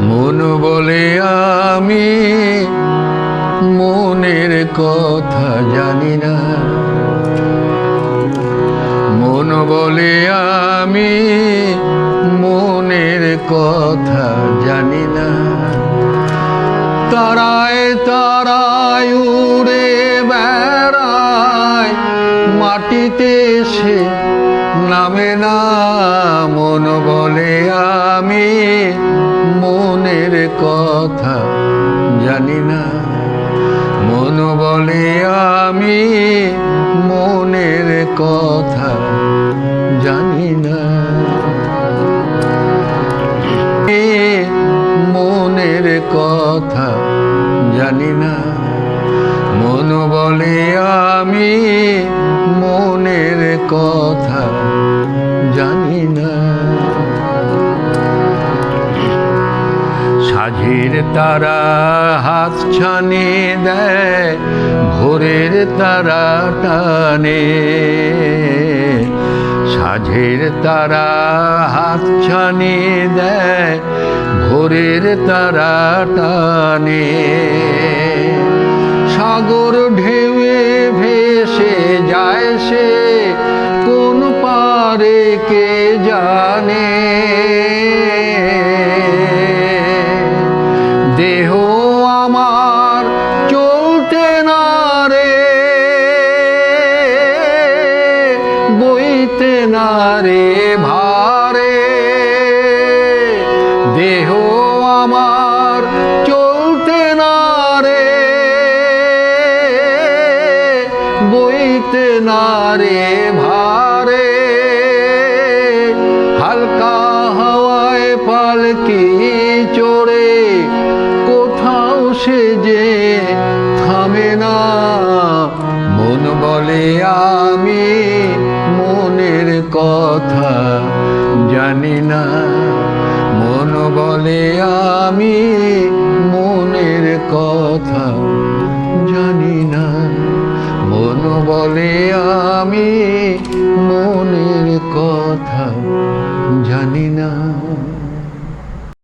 মন বলে আমি মনের কথা জানি না। মন বলে আমি মনের কথা জানি না। তারায় তারায় উড়ে বেড়ায়, মাটিতে সে নামে না। মন বলে আমি কথা জানি না। মন বলে আমি মনের কথা জানি না। এ মনের কথা জানি না। মন বলে আমি মনের কথা জানি না। সাঝের তারা হাত ছানে দেয়, ভোরের তারা টানে। সাঝের তারা হাত ছানে দেয়, ভোরের তারা টানে। সাগর ঢেউয়ে বইতে না রে ভারে। দেহ আমার চলতে না রে বইতে না রে ভারে। হালকা হাওয়ায় পালকি চড়ে, কোথাও সে যে থামে বলে আমি মনের কথা জানি না। মন বলে আমি মনের কথা জানি না। মন বলে আমি মন